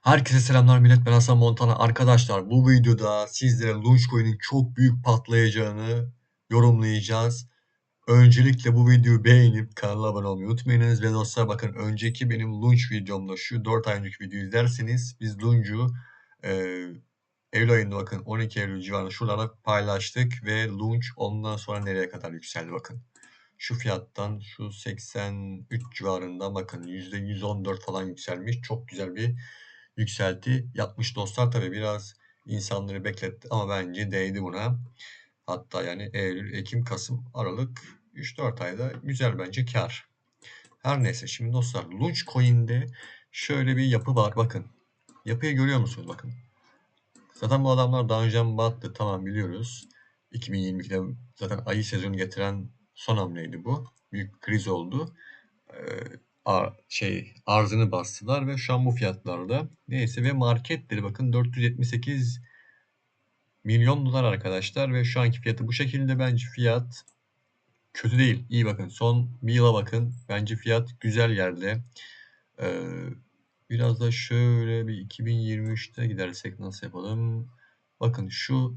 Herkese selamlar millet ben Hasan Montana. Arkadaşlar bu videoda sizlere Launchcoin'in çok büyük patlayacağını yorumlayacağız. Öncelikle bu videoyu beğenip kanala abone olmayı unutmayınız. Ve dostlar bakın önceki benim Launch videomda şu 4 ay önceki videoyu izlerseniz biz Launch'u e, Eylül ayında bakın 12 Eylül civarında şuralara paylaştık ve Launch ondan sonra nereye kadar yükseldi bakın. Şu fiyattan şu 83 civarında bakın %114 falan yükselmiş. Çok güzel bir yükselti yapmış dostlar. Tabi biraz insanları bekletti ama bence değdi buna. Hatta yani Eylül, Ekim, Kasım, Aralık 3-4 ayda güzel bence kar. Her neyse şimdi dostlar Launch Coin'de şöyle bir yapı var bakın. Yapıyı görüyor musunuz bakın. Zaten bu adamlar daha battı tamam biliyoruz. 2022'de zaten ayı sezonu getiren son hamleydi bu. Büyük kriz oldu. Ee, ar şey arzını bastılar ve şu an bu fiyatlarda. Neyse ve marketleri bakın 478 milyon dolar arkadaşlar ve şu anki fiyatı bu şekilde bence fiyat kötü değil. İyi bakın son bir yıla bakın. Bence fiyat güzel yerde. Ee, biraz da şöyle bir 2023'te gidersek nasıl yapalım? Bakın şu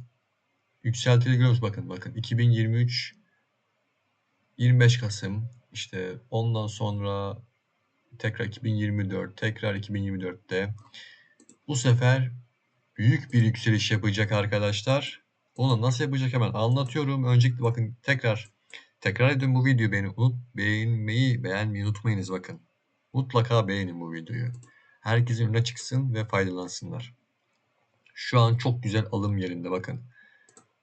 yükseltili görüyoruz bakın bakın 2023 25 Kasım işte ondan sonra tekrar 2024, tekrar 2024'te bu sefer büyük bir yükseliş yapacak arkadaşlar. Onu nasıl yapacak hemen anlatıyorum. Öncelikle bakın tekrar tekrar edin bu videoyu beğeni unut beğenmeyi beğenmeyi unutmayınız bakın. Mutlaka beğenin bu videoyu. Herkesin önüne çıksın ve faydalansınlar. Şu an çok güzel alım yerinde bakın.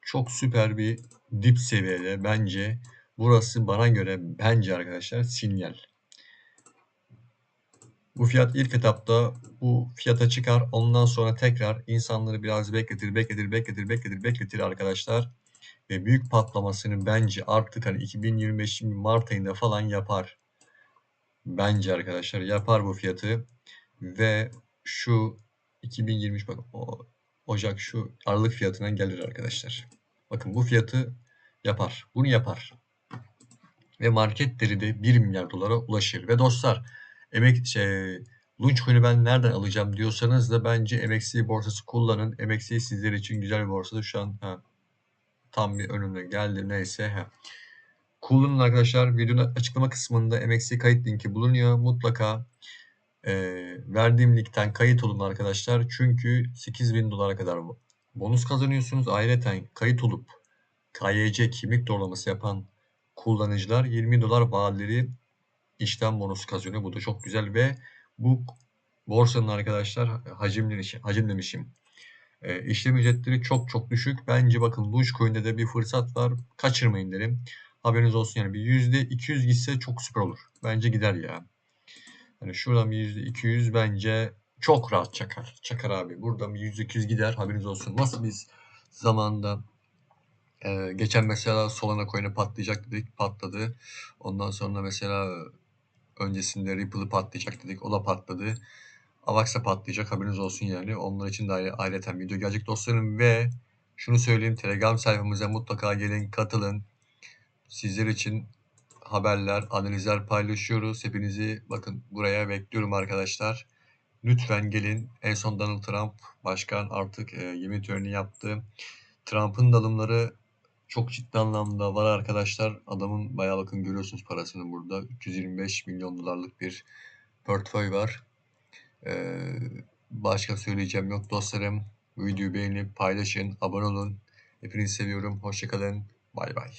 Çok süper bir dip seviyede bence burası bana göre bence arkadaşlar sinyal. Bu fiyat ilk etapta bu fiyata çıkar. Ondan sonra tekrar insanları biraz bekletir, bekletir, bekletir, bekletir, bekletir arkadaşlar. Ve büyük patlamasını bence artık hani 2025 Mart ayında falan yapar. Bence arkadaşlar yapar bu fiyatı. Ve şu 2023 bakın o Ocak şu Aralık fiyatına gelir arkadaşlar. Bakın bu fiyatı yapar. Bunu yapar. Ve marketleri de 1 milyar dolara ulaşır. Ve dostlar emek şey Launchcoin'i ben nereden alacağım diyorsanız da bence MXC borsası kullanın. MXC sizler için güzel bir borsada şu an ha, tam bir önüne geldi neyse. Ha. Kullanın arkadaşlar. Videonun açıklama kısmında MXC kayıt linki bulunuyor. Mutlaka e, verdiğim linkten kayıt olun arkadaşlar. Çünkü 8000 dolara kadar bonus kazanıyorsunuz. Ayrıca kayıt olup KYC kimlik doğrulaması yapan kullanıcılar 20 dolar vadeleri işlem bonusu kazanıyor. Bu da çok güzel ve bu borsanın arkadaşlar hacimli hacim demişim. E, işlem ücretleri çok çok düşük. Bence bakın Dogecoin'de de bir fırsat var. Kaçırmayın derim. Haberiniz olsun yani bir %200 gitse çok süper olur. Bence gider ya. Hani şuradan bir %200 bence çok rahat çakar. Çakar abi. Buradan bir %200 gider. Haberiniz olsun. Nasıl biz zamanda ee, geçen mesela Solana coin'e patlayacak dedik. Patladı. Ondan sonra mesela öncesinde Ripple'ı patlayacak dedik. O da patladı. Avax'a patlayacak haberiniz olsun yani. Onlar için de ayrı, ayrıca video gelecek dostlarım ve şunu söyleyeyim Telegram sayfamıza mutlaka gelin katılın. Sizler için haberler, analizler paylaşıyoruz. Hepinizi bakın buraya bekliyorum arkadaşlar. Lütfen gelin. En son Donald Trump başkan artık e, yemin töreni yaptı. Trump'ın dalımları çok ciddi anlamda var arkadaşlar. Adamın bayağı bakın görüyorsunuz parasını burada. 325 milyon dolarlık bir portföy var. Ee, başka söyleyeceğim yok dostlarım. Videoyu beğenip paylaşın, abone olun. Hepinizi seviyorum. Hoşçakalın. Bay bay.